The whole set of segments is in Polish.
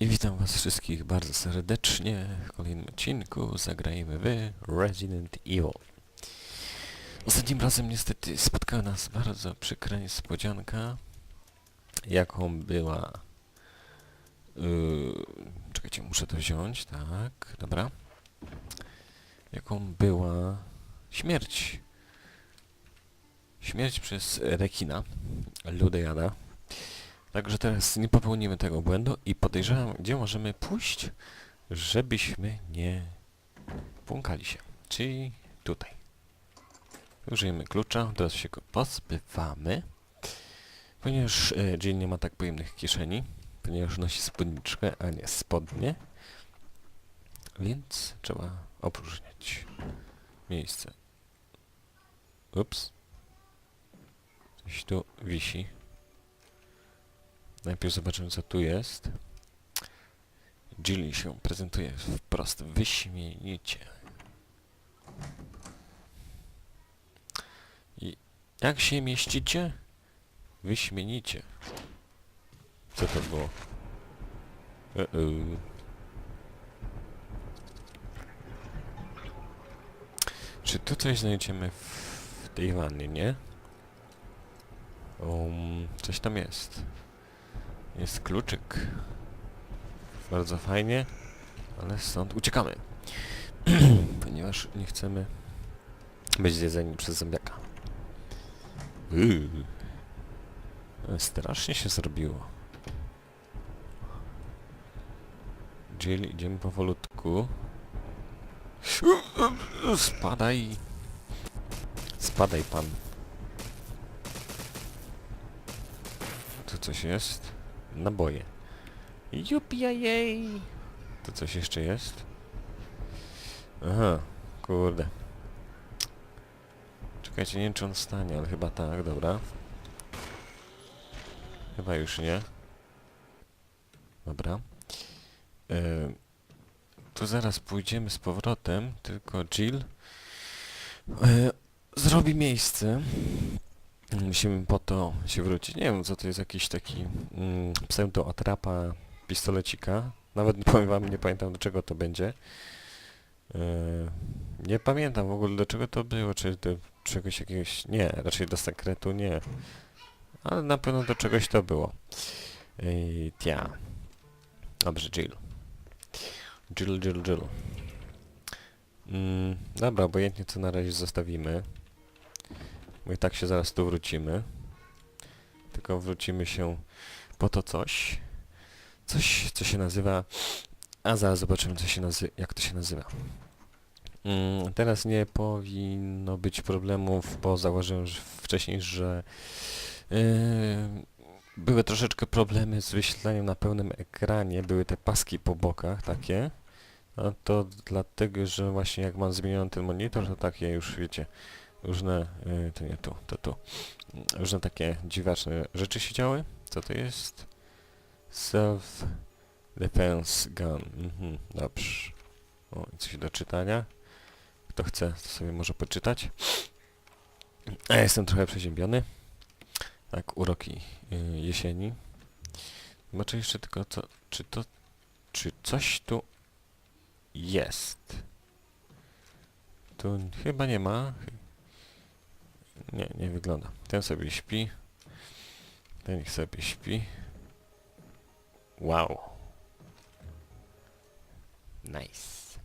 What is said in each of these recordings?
I witam was wszystkich bardzo serdecznie w kolejnym odcinku. Zagrajmy w Resident Evil. Ostatnim razem niestety spotkała nas bardzo przykra niespodzianka, jaką była... Yy, czekajcie, muszę to wziąć, tak, dobra. Jaką była śmierć. Śmierć przez rekina, Ludejada. Także teraz nie popełnimy tego błędu i podejrzewam, gdzie możemy pójść, żebyśmy nie błąkali się. Czyli tutaj. Użyjemy klucza, teraz się go pozbywamy. Ponieważ e, Jill nie ma tak pojemnych kieszeni, ponieważ nosi spódniczkę, a nie spodnie. Więc trzeba opróżniać miejsce. Ups. Coś tu wisi. Najpierw zobaczymy co tu jest. Jilly się prezentuje wprost wyśmienicie. I jak się mieścicie? Wyśmienicie. Co to było? Czy tu coś znajdziemy w tej wannie, nie? Um, coś tam jest. Jest kluczyk. Bardzo fajnie, ale stąd uciekamy. Ponieważ nie chcemy być zjedzeni przez zombiaka. Yy. Strasznie się zrobiło. Jill, idziemy powolutku. Spadaj. Spadaj pan. Tu coś jest. Naboje. Jupiajej! To coś jeszcze jest? Aha, kurde. Czekajcie, nie wiem czy on stanie, ale chyba tak, dobra. Chyba już nie. Dobra. E, tu zaraz pójdziemy z powrotem, tylko Jill e, zrobi miejsce. Musimy po to się wrócić. Nie wiem, co to jest jakiś taki mm, pseudo-atrapa pistolecika. Nawet powiem wam, nie pamiętam do czego to będzie. Yy, nie pamiętam w ogóle do czego to było, czy do czegoś jakiegoś... Nie, raczej do sekretu nie. Ale na pewno do czegoś to było. Yy, tia. Dobrze, Jill. Jill, Jill, Jill. Mm, dobra, obojętnie co na razie zostawimy. Bo i tak się zaraz tu wrócimy. Tylko wrócimy się po to coś. Coś, co się nazywa... A zaraz zobaczymy, co się nazy jak to się nazywa. Mm, teraz nie powinno być problemów, bo zauważyłem że wcześniej, że yy, były troszeczkę problemy z wyświetlaniem na pełnym ekranie. Były te paski po bokach takie. A to dlatego, że właśnie jak mam zmieniony ten monitor, to takie już wiecie, różne, y, to nie tu, to tu, różne takie dziwaczne rzeczy się działy. Co to jest? Self Defense Gun. Mhm, dobrze. O, coś do czytania. Kto chce, to sobie może poczytać. A ja jestem trochę przeziębiony. Tak, uroki y, jesieni. Zobaczę jeszcze tylko co, czy to, czy coś tu jest. Tu chyba nie ma. Nie, nie wygląda. Ten sobie śpi. Ten sobie śpi. Wow. Nice.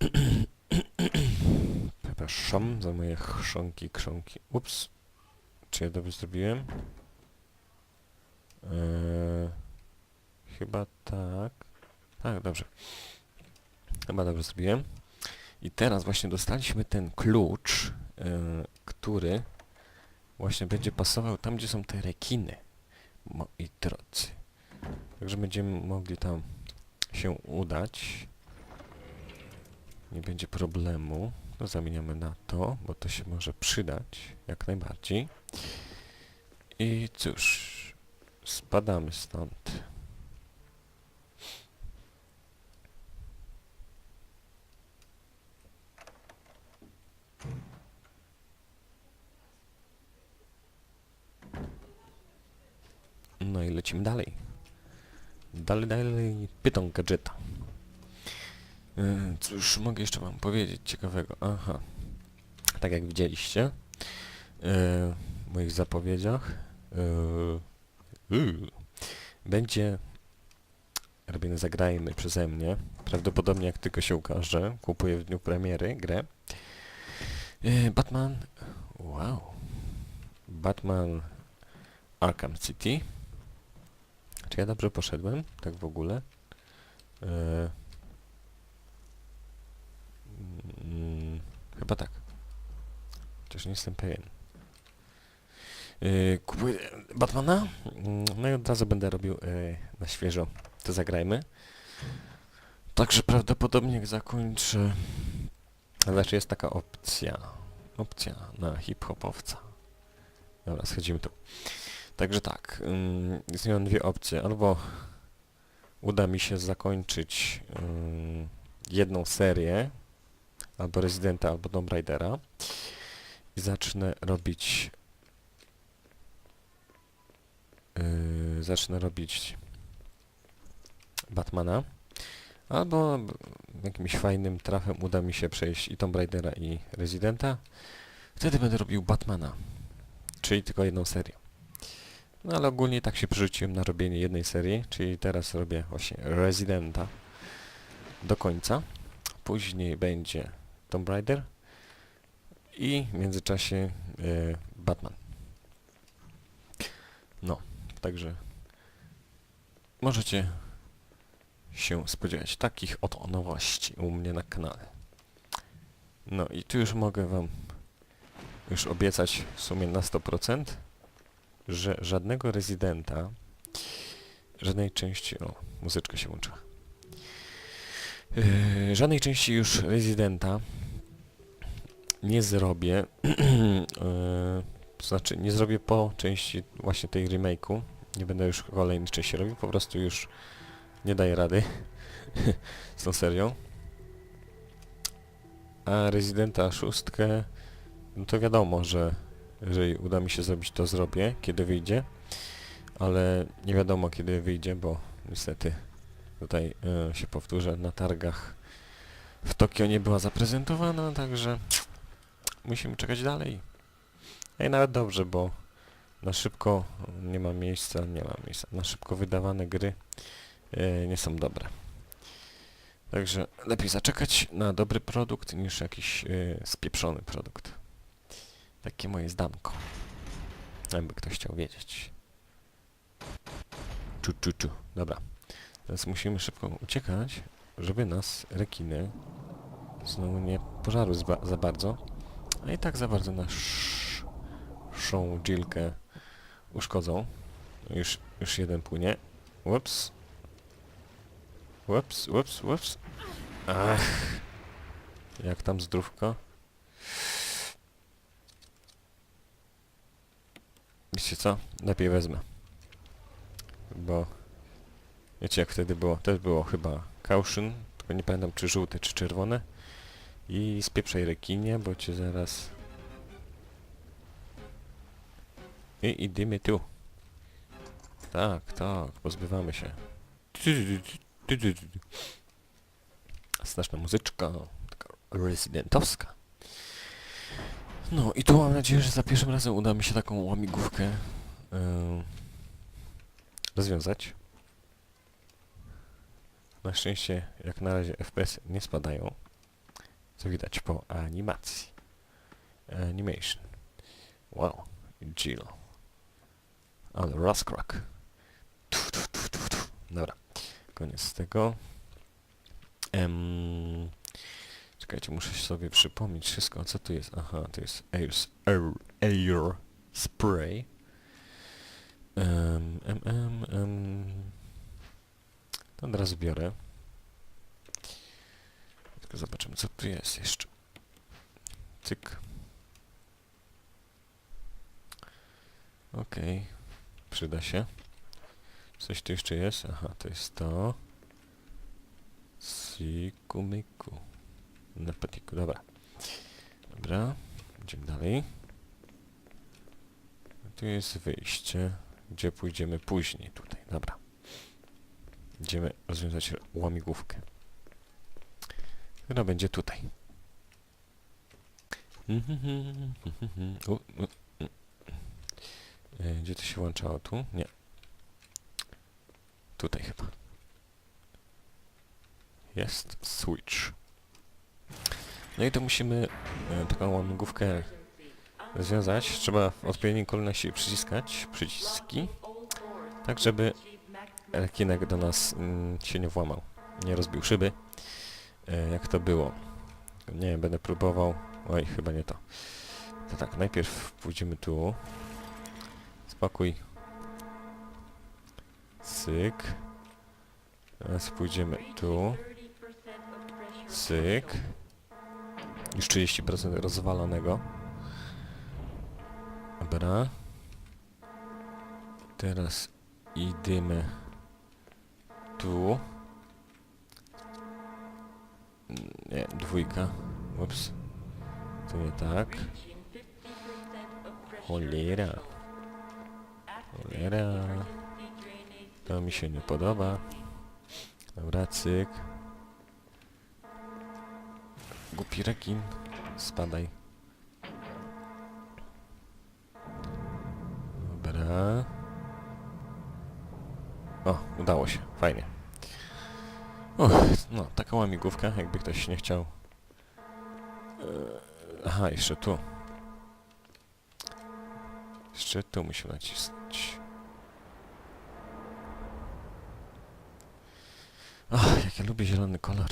Przepraszam za moje chrząki, krząki. Ups. Czy ja dobrze zrobiłem? Eee, chyba tak. Tak, dobrze. Chyba dobrze zrobiłem. I teraz właśnie dostaliśmy ten klucz, który właśnie będzie pasował tam, gdzie są te rekiny, moi drodzy. Także będziemy mogli tam się udać. Nie będzie problemu. To zamieniamy na to, bo to się może przydać jak najbardziej. I cóż, spadamy stąd. No i lecimy dalej. Dalej, dalej, pytą gadżeta. Yy, Cóż mogę jeszcze wam powiedzieć ciekawego? Aha. Tak jak widzieliście yy, w moich zapowiedziach yy, yy, będzie robiony zagrajmy przeze mnie. Prawdopodobnie jak tylko się ukaże, kupuję w dniu premiery grę. Batman... Wow. Batman Arkham City. Czy ja dobrze poszedłem? Tak w ogóle? Yy, Mm, chyba tak. Chociaż nie jestem pewien. Yy, kupuję Batmana. Mm, No i od razu będę robił yy, na świeżo. To zagrajmy. Także prawdopodobnie jak zakończę... Znaczy jest taka opcja. Opcja na hip-hopowca. Dobra, schodzimy tu. Także tak. Ym, istnieją dwie opcje. Albo uda mi się zakończyć jedną serię albo Residenta, albo Tomb Raidera i zacznę robić yy, zacznę robić Batmana albo jakimś fajnym trafem uda mi się przejść i Tomb Raidera i Residenta wtedy będę robił Batmana czyli tylko jedną serię no ale ogólnie tak się przerzuciłem na robienie jednej serii czyli teraz robię właśnie Residenta do końca później będzie Tomb Raider i w międzyczasie e, Batman. No, także możecie się spodziewać takich oto nowości u mnie na kanale. No i tu już mogę wam już obiecać w sumie na 100%, że żadnego rezydenta, żadnej części... O, muzyczka się łączyła. Yy, żadnej części już Residenta nie zrobię. yy, to znaczy, nie zrobię po części właśnie tej remake'u. Nie będę już kolejnej części robił, po prostu już nie daję rady z tą serią. A Residenta szóstkę, no to wiadomo, że jeżeli uda mi się zrobić, to zrobię, kiedy wyjdzie. Ale nie wiadomo, kiedy wyjdzie, bo niestety tutaj e, się powtórzę, na targach w Tokio nie była zaprezentowana, także musimy czekać dalej. No i nawet dobrze, bo na szybko nie ma miejsca, nie ma miejsca. Na szybko wydawane gry e, nie są dobre. Także lepiej zaczekać na dobry produkt niż jakiś e, spieprzony produkt. Takie moje zdanko. Jakby ktoś chciał wiedzieć. Czu, czu, czu. Dobra. Teraz musimy szybko uciekać, żeby nas rekiny znowu nie pożarły zba za bardzo. A i tak za bardzo naszą dżilkę uszkodzą. Już, już jeden płynie. Ups. Ups, ups, ups. Ach. Jak tam zdrówko? Wiecie co? Lepiej wezmę. Bo Wiecie jak wtedy było? Też było chyba caution, tylko nie pamiętam czy żółte, czy czerwone. I spieprzaj rekinie, bo cię zaraz... I idziemy tu. Tak, tak, pozbywamy się. Straszna muzyczka, taka rezydentowska. No i tu mam nadzieję, że za pierwszym razem uda mi się taką łamigłówkę yy, rozwiązać. Na szczęście, jak na razie FPS nie spadają, co widać po animacji. Animation. Wow, Jill. Ale tu. Dobra, koniec tego. Em, czekajcie, muszę sobie przypomnieć wszystko, co tu jest. Aha, to jest air, air, air spray. Um, em, em. To od razu biorę. Tylko zobaczymy, co tu jest jeszcze. Cyk. Okej. Przyda się. Coś tu jeszcze jest? Aha, to jest to. Siku-miku. Na patiku, dobra. Dobra. Idziemy dalej. Tu jest wyjście, gdzie pójdziemy później tutaj. Dobra. idziemy rozwiązać łamigłówkę. Która będzie tutaj. E, Gdzie to się włączało? Tu? Nie. Tutaj chyba. Jest switch. No i to musimy e, taką łamigłówkę rozwiązać. Trzeba w odpowiedniej kolejności przyciskać przyciski, tak żeby rekinek do nas mm, się nie włamał, nie rozbił szyby, e, jak to było. Nie będę próbował. Oj, chyba nie to. To tak, najpierw pójdziemy tu. Spokój. Cyk. Teraz pójdziemy tu. Cyk. Już 30% rozwalonego. Dobra. Teraz idziemy tu. Nie, dwójka. Ups. To nie tak. Cholera. Cholera. To mi się nie podoba. Dobra, cyk. Głupi rekin. Spadaj. Dobra. O, udało się. Fajnie. Uch, no, taka łamigłówka, jakby ktoś nie chciał. Eee, aha, jeszcze tu. Jeszcze tu muszę nacisnąć. Ach, jak ja lubię zielony kolor.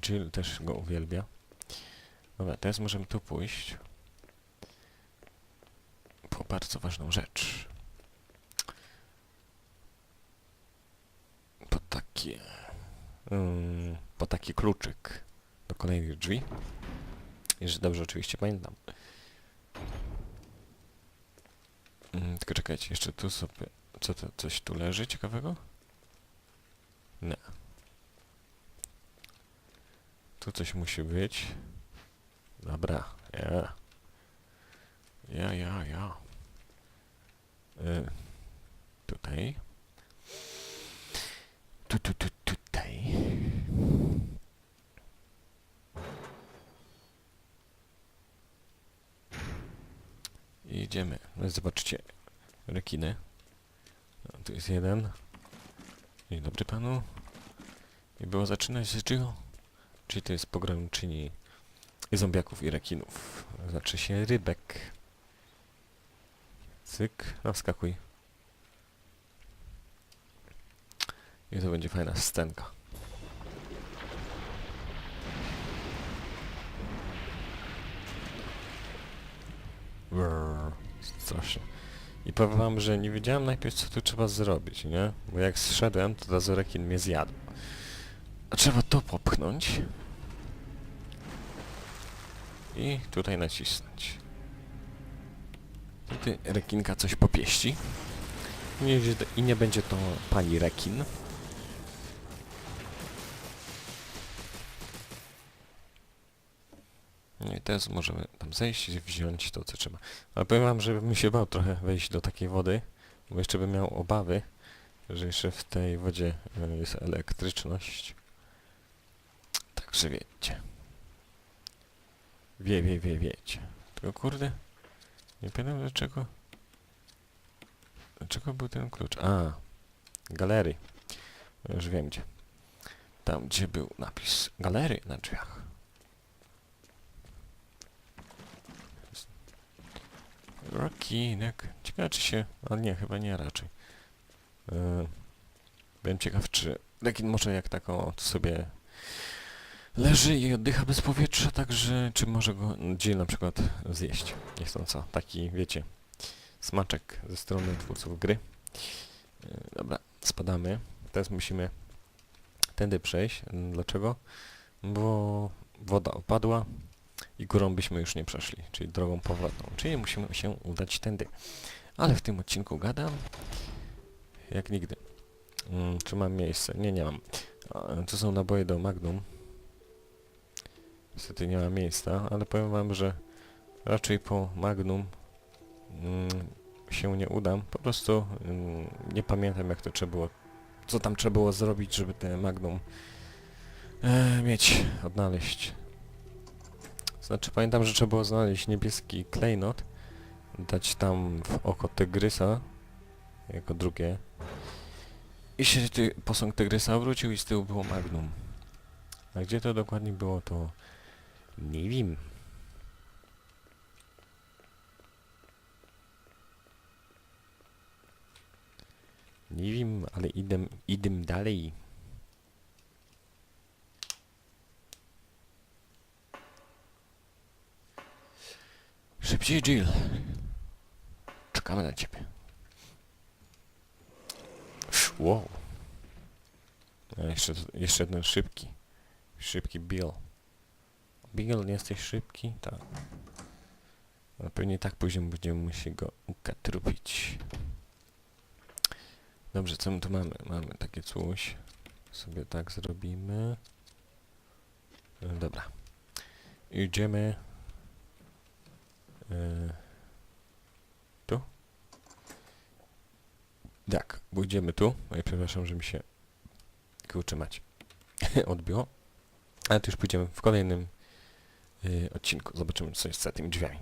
Jill też go uwielbia. Dobra, teraz możemy tu pójść. Po bardzo ważną rzecz. Po takie... Mm, po taki kluczyk do kolejnych drzwi. Jeżeli dobrze oczywiście pamiętam. Mm, tylko czekajcie, jeszcze tu sobie... Co to, coś tu leży ciekawego? Nie. Tu coś musi być. Dobra, ja. Ja, ja, ja. Y, tutaj. Tu, tu, tu, tutaj. Idziemy. No, zobaczcie. Rekiny. Tu jest jeden. Dzień dobry panu. I było zaczynać z Jill. Czyli to jest pograniczyni zombiaków i rekinów. Znaczy się rybek. Cyk, no wskakuj. I to będzie fajna scenka. Brrr, Strasznie. I powiem wam, że nie wiedziałem najpierw co tu trzeba zrobić, nie? Bo jak zszedłem, to razu rekin mnie zjadł. A trzeba to popchnąć. I tutaj nacisnąć. Tutaj rekinka coś popieści. I nie będzie to pani rekin. No i teraz możemy tam zejść i wziąć to, co trzeba. Ale powiem wam, żebym się bał trochę wejść do takiej wody, bo jeszcze bym miał obawy, że jeszcze w tej wodzie e, jest elektryczność. Także wiecie. Wie, wie, wie, wiecie. Tylko kurde, nie pamiętam dlaczego... Dlaczego był ten klucz? A, galerii. Już wiem gdzie. Tam, gdzie był napis galerii na drzwiach. Rokinek. Ciekawe czy się... A nie, chyba nie raczej. Yy, byłem ciekaw, czy Rekin może jak taką sobie leży i oddycha bez powietrza, także czy może go Jill na przykład zjeść. Niechcąco. Taki, wiecie, smaczek ze strony twórców gry. Yy, dobra, spadamy. Teraz musimy tędy przejść. Dlaczego? Bo woda opadła i górą byśmy już nie przeszli, czyli drogą powrotną. Czyli musimy się udać tędy. Ale w tym odcinku gadam jak nigdy. Mm, czy mam miejsce? Nie, nie mam. A, To są naboje do Magnum. Niestety nie ma miejsca, ale powiem wam, że raczej po Magnum mm, się nie udam. Po prostu mm, nie pamiętam jak to trzeba było co tam trzeba było zrobić, żeby te Magnum e, mieć, odnaleźć. Znaczy pamiętam, że trzeba było znaleźć niebieski klejnot, dać tam w oko tygrysa, jako drugie. I się ty, posąg tygrysa wrócił i z tyłu było Magnum. A gdzie to dokładnie było, to nie wiem. Nie wiem, ale idę, idę dalej. Szybciej, Jill. Czekamy na ciebie. Wow. Jeszcze, jeszcze jeden szybki. Szybki Bill. Bill, nie jesteś szybki? Tak. No pewnie tak później będziemy musieli go ukatrupić. Dobrze, co my tu mamy? Mamy takie coś. Sobie tak zrobimy. Dobra. Idziemy. E, tu? Tak, pójdziemy tu. Oj, przepraszam, że mi się kurczę mać odbiło. Ale to już pójdziemy w kolejnym odcinku. Zobaczymy, co jest za tymi drzwiami.